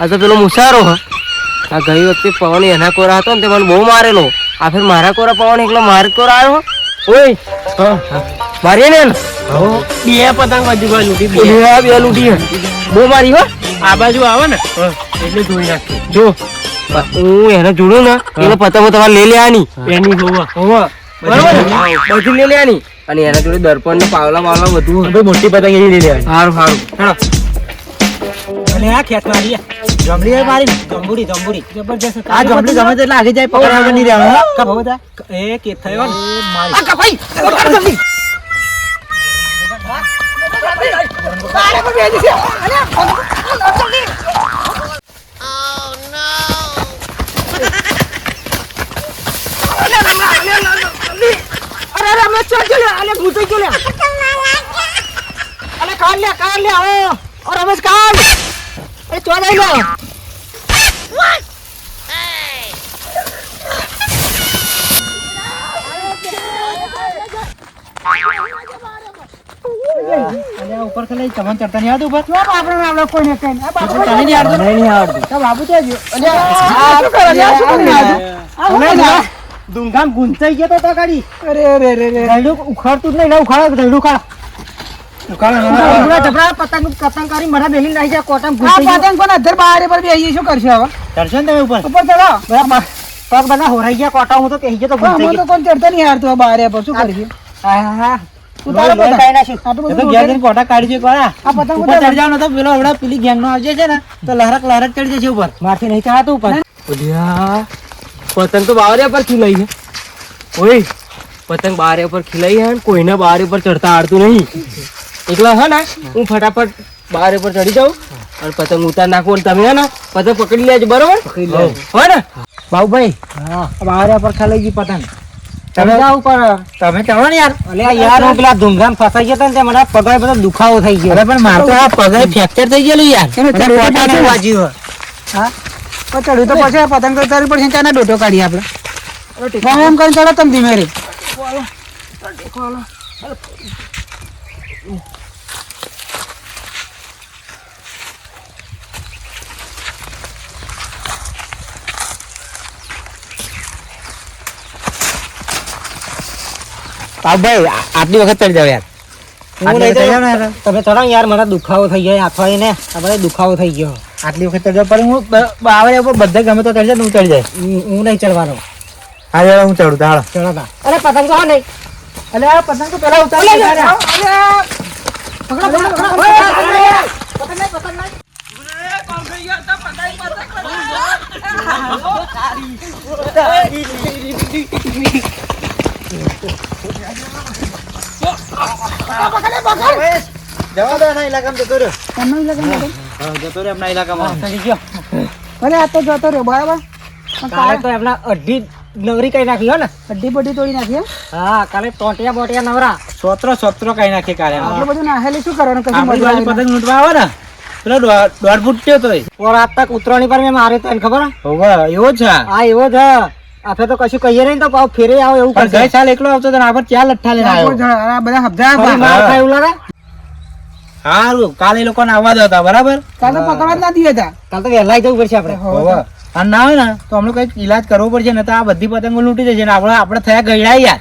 આ તો પેલો મુસારો હ. આ ગઈ વખતે પવન એના કોરા હતો ને તે મને બહુ મારેલો. આ ફેર મારા કોરા પવન એકલો મારે કોરા આવ્યો? ઓય મારી ને બે પતંગ બાજુ બાજુ લૂટી બે. બે લૂટી બહુ મારી હો. આ બાજુ આવે ને? એટલે જોઈ નાખી જો. હું એને જોડું ને એટલે પતંગો તમારે લઈ લેવાની. એની હોવા. હોવા. બરોબર? બધું લઈ લેવાની. અને એના જોડે દર્પણ ને પાવલા માવલા બધું. મોટી પતંગ એની લઈ લેવાની. સારું સારું. અને આ ખેત મારી જમડી મારી જંબુડી જંબુડી. જબરજસ્ત. આ જમડી ગમે તેટલા આગે જાય પકડવા વગર નહીં રહેવાનું કા ભવતા એ કે થયો ને. મારી. અલ્યા ઉપર ખાલી તમને ચડતા નહીં આવતું ઉપર? આપણે આપણે કોઈ ને કઈ તને નહીં આવતું નહીં આવતું તો બાબુ ત્યાં ગયો અલ્યા ધૂમધામ ગુંચાઈ ગયો તો તો ગાડી. અરે અરે અરે ધૈડું ઉખાડતું જ નહીં લે ઉખાડો ધૈડું ઉખાડ. પતંગ પતંગ કરી મને બેહી નાખી જાય કોટમ પતંગ પણ અધર બહાર પર બેહી શું કરશે હવે? ચડશો ને તમે ઉપર? ઉપર ચડો. બરાબર પગ બધા હોરાઈ ગયા કોટા હું તો કહી ગયો તો ગુંચાઈ ગયો કોણ ચડતો નહીં હારતો બહાર પર શું કરીએ હા હા હા. ઉતારો પતંગ. આટલું બધું એ તો ઘેર જઈને કોટા કાઢી કોરા. આ પતંગ ઉપર ચડી જાવ તો પેલો ગેંગ નો આવજે છે ને તો લહરક લહરક ચડી જશે ઉપર. મારથી નહીં ચડાતું ઉપર. પતંગ તો બાવરિયા પર ખીલાઈ છે. ઓય પતંગ બારે પર ખીલાઈ હે ને કોઈને બારે પર ચડતા આવડતું નહીં. એકલા હે ને હું ફટાફટ બહાર ઉપર ચડી જાઉં અને પતંગ ઉતાર નાખું તમે હે ને પતંગ પકડી લેજો બરોબર? હો ને? બાબુભાઈ બહાર પર ખાલી ગઈ પતંગ. તમે ઉપર. તમે ચડો ને યાર. અલ્યા યાર હું પેલા ધૂમધામ ફસાઈ ગયા ને મને પગાર બધો દુખાવો થઈ ગયો. અરે પણ માર તો આ પગાર ફ્રેક્ચર થઈ ગયેલું યાર. વાજ્યું હા? પણ ચડ્યું તો પછી પતંગ ઉતારવી પડશે ડોટો કાઢીએ આપણે. એમ કરીને ચડો તમે ધીમે રે આ- આટલી વખત ચડી જાવ યાર. તમે ચડો યાર. મને દુખાવો થઈ ગયો હાથો ને આ દુખાવો થઈ ગયો. આટલી વખત ચડ્યો પણ હું બાવળે ઉપર બધે ગમે તો ચડી જાય હું ચડી જાય. હું નહીં ચડવાનો. હા હું ચડું તાળો ચડો તા. અરે પતંગ કહો નહીં. અરે પતંગ તો પેલા ઉતાર જવા દો એના ઇલાકામાં જતો રહ્યો હા, જતો રહ્યો એમના ઇલાકામાં અરે આ તો જતો રહ્યો બરાબર? તો એમના અઢી નવરી કઈ નાખી ને? અડધી બધી તોડી નાખી? હા કાલે ટોટિયા બોટિયા નવરા. સોત્રો સોત્રો કઈ નાખી કાલે આટલું બધું નાખેલી શું કરવાનું? કશું મજા પતંગ લૂંટવા આવે ને. પેલો દોઢ ફૂટ થયો તો આજ તક ઉતરાણી પર મેં મારે તો ખબર હોવે એવો છે હા. એવો છે આપણે તો કશું કહીએ નહીં તો પાવ ફેરે આવો એવું પણ ગઈ સાલ એકલો આવતો તો આપણે ચાર લઠ્ઠા લઈને આ કોઈ જણા- આ બધા ખાય એવું લાગે? હારું કાલે લોકોને આવવા હતા બરાબર? કાલે તો પકડવા જ ના દીધા હતા. કાલે તો વહેલા જવું પડશે આપણે. હોવે. અને ના હોય ને, તો અમને કંઈક ઈલાજ કરવો પડશે ને તો આ બધી પતંગો લૂંટી જશે ને આપણે આપણે થયા ગયડા યાર.